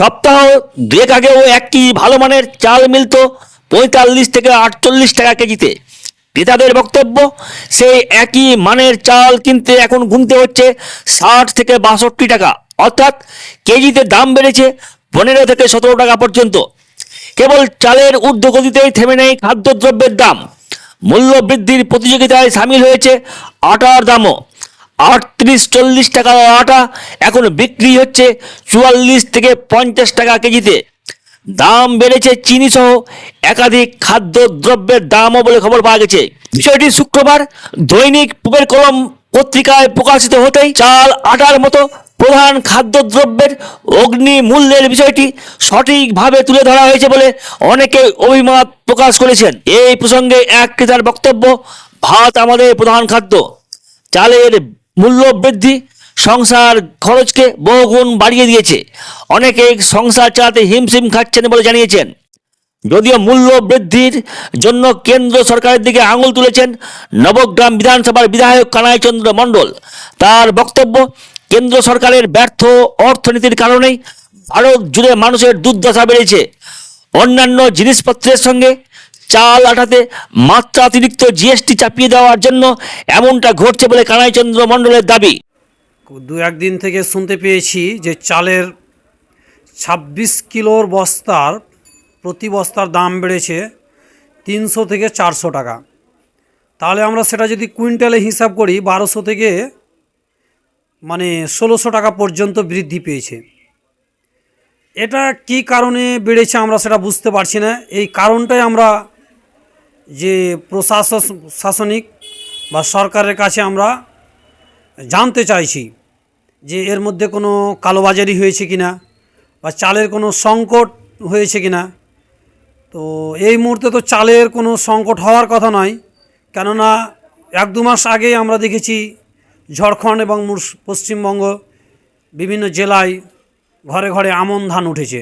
সপ্তাহ দুয়েক আগেও একটি ভালো মানের চাল মিলত পঁয়তাল্লিশ থেকে আটচল্লিশ টাকা কেজিতে। ক্রেতাদের বক্তব্য, সেই একই মানের চাল কিনতে এখন গুনতে হচ্ছে ষাট থেকে বাষট্টি টাকা। অর্থাৎ কেজিতে দাম বেড়েছে পনেরো থেকে সতেরো টাকা পর্যন্ত। কেবল চালের ঊর্ধ্বগতিতেই থেমে নেই খাদ্যদ্রব্যের দাম। মূল্য বৃদ্ধির প্রতিযোগিতায় সামিল হয়েছে আটার দামও। আটত্রিশ, চল্লিশ টাকা আটা এখন বিক্রি হচ্ছে চুয়াল্লিশ থেকে পঞ্চাশ টাকা কেজিতে। দাম বেড়েছে চিনি সহ একাধিক খাদ্যদ্রব্যের দামও বলে খবর পাওয়া গেছে। বিষয়টি শুক্রবার দৈনিক পুবের কলম পত্রিকায় প্রকাশিত হতেই চাল, আটার মতো প্রধান খাদ্যদ্রব্যের অগ্নি মূল্যের বিষয়টি সঠিকভাবে তুলে ধরা হয়েছে বলে অনেকে অভিমত প্রকাশ করেছেন। এই প্রসঙ্গে এক ক্রেতার বক্তব্য, ভাত আমাদের প্রধান খাদ্য। চালের মূল্য বৃদ্ধি, সংসার খরচকে বহুগুণ বাড়িয়ে দিয়েছে। অনেকে সংসার চালাতে হিমশিম খাচ্ছেন বলে জানিয়েছেন। যদিও মূল্য বৃদ্ধির জন্য কেন্দ্র সরকারের দিকে আঙুল তুলেছেন নবগ্রাম বিধানসভার বিধায়ক কানাইচন্দ্র মণ্ডল, তার বক্তব্য, কেন্দ্র সরকারের ব্যর্থ অর্থনীতির কারণেই ভারত জুড়ে মানুষের দুর্দশা বেড়েছে। অন্যান্য জিনিসপত্রের সঙ্গে চাল আটাতে মাত্রাতিরিক্ত জিএসটি চাপিয়ে দেওয়ার জন্য এমনটা ঘটছে বলে কানাইচন্দ্র মণ্ডলের দাবি। দু একদিন থেকে শুনতে পেয়েছি যে চালের ছাব্বিশ কিলোর বস্তার প্রতি বস্তার দাম বেড়েছে তিনশো থেকে চারশো টাকা। তাহলে আমরা সেটা যদি কুইন্টালে হিসাব করি, বারোশো থেকে মানে ষোলোশো টাকা পর্যন্ত বৃদ্ধি পেয়েছে। এটা কি কারণে বেড়েছে আমরা সেটা বুঝতে পারছি না। এই কারণটাই আমরা যে প্রশাসন শাসনিক বা সরকারের কাছে আমরা জানতে চাইছি যে এর মধ্যে কোনো কালোবাজারি হয়েছে কি না বা চালের কোনো সংকট হয়েছে কি না তো এই মুহূর্তে তো চালের কোনো সংকট হওয়ার কথা নয়, কেননা এক দু মাস আগেই আমরা দেখেছি ঝাড়খণ্ড এবং পশ্চিমবঙ্গ বিভিন্ন জেলায় ঘরে ঘরে আমন ধান উঠেছে।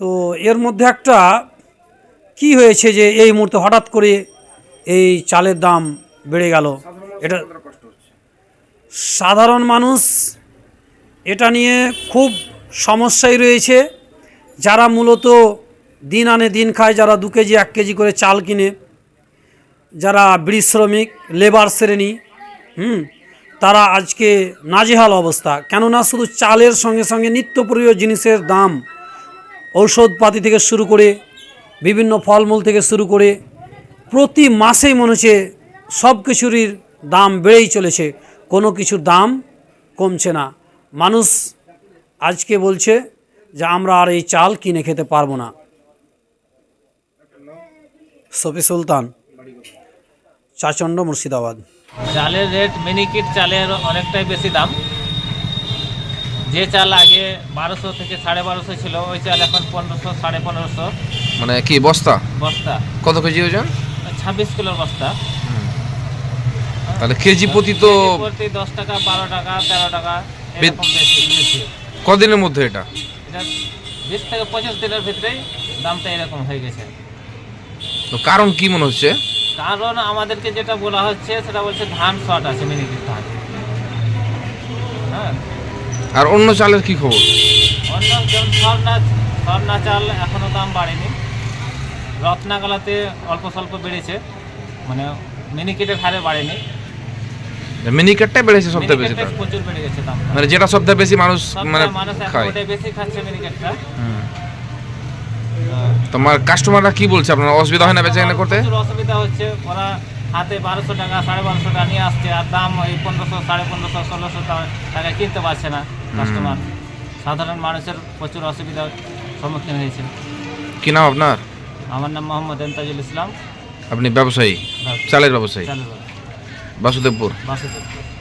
তো এর মধ্যে একটা কি হয়েছে যে এই মুহূর্তে হঠাৎ করে এই চালের দাম বেড়ে গেল? এটা সাধারণ মানুষ এটা নিয়ে খুব সমস্যায় রয়েছে। যারা মূলত দিন আনে দিন খায় যারা দু কেজি এক কেজি করে চাল কিনে যারা বিড়ি শ্রমিক লেবার শ্রেণি হুম তারা আজকে নাজেহাল অবস্থা। কেননা শুধু চালের সঙ্গে সঙ্গে নিত্যপ্রিয় জিনিসের দাম ঔষধপাতি থেকে শুরু করে বিভিন্ন ফলমূল থেকে শুরু করে প্রতি মাসেই মনে হচ্ছে সব কিছুরই দাম বেড়েই চলেছে। কোনো কিছুর দাম কমছে না। মানুষ আজকে বলছে যে আমরা আর এই চাল কিনে খেতে পারব না। সফি সুলতান, চাচণ্ড মুর্শিদাবাদ। চালের রেট মিনিকিট চালের অনেকটাই বেশি দাম। যে চাল আগে বারোশো থেকে সাড়ে বারোশো ছিল, ওই চাল এখন পনেরোশো, সাড়ে পনেরোশো। মানে কি বস্তা? বস্তা। কত কেজি ওজন? ছাব্বিশ কিলোর বস্তা। তাহলে কেজি প্রতি তো প্রতি দশ টাকা বারো টাকা তেরো টাকা কদিনের মধ্যে এটা? বিশ থেকে পঁচিশ দিনের ভিতরেই দামটা এরকম হয়ে গেছে। তো কারণ কি মনে হচ্ছে? কারণ আমাদেরকে যেটা বলা হচ্ছে সেটা বলছে ধান শর্ট আছে মিনিকিট ধান। হ্যাঁ। আর অন্য চালের কি খবর? অন্য যেমন স্বর্ণা স্বর্ণা চাল এখনও দাম বাড়েনি। রত্নাগলাতে অল্প স্বল্প বেড়েছে। মানে মিনিকেটের হারে বাড়েনি। মিনিকেটটাই বেড়েছে সবথেকে বেশি প্রচুর বেড়ে গেছে দাম মানে যেটা সবথেকে বেশি মানুষ মানে খায়। বেশি খাচ্ছে মিনিকেটটা। তোমার কাস্টমাররা কি বলছে আপনার? অসুবিধা হয় না করতে? অসুবিধা হচ্ছে। ওরা হাতে বারোশো টাকা সাড়ে বারোশো টাকা নিয়ে আসছে আর দাম ওই পনেরোশো সাড়ে পনেরোশো ষোলোশো টাকা কিনতে পারছে না কাস্টমার সাধারণ মানুষের প্রচুর অসুবিধার সম্মুখীন হয়েছে। কি নাম আপনার? আমার নাম মোহাম্মদ এন্তাজুল ইসলাম। আপনি ব্যবসায়ী? চালের ব্যবসায়ী? বাসুদেবপুর? বাসুদেবপুর। বাসে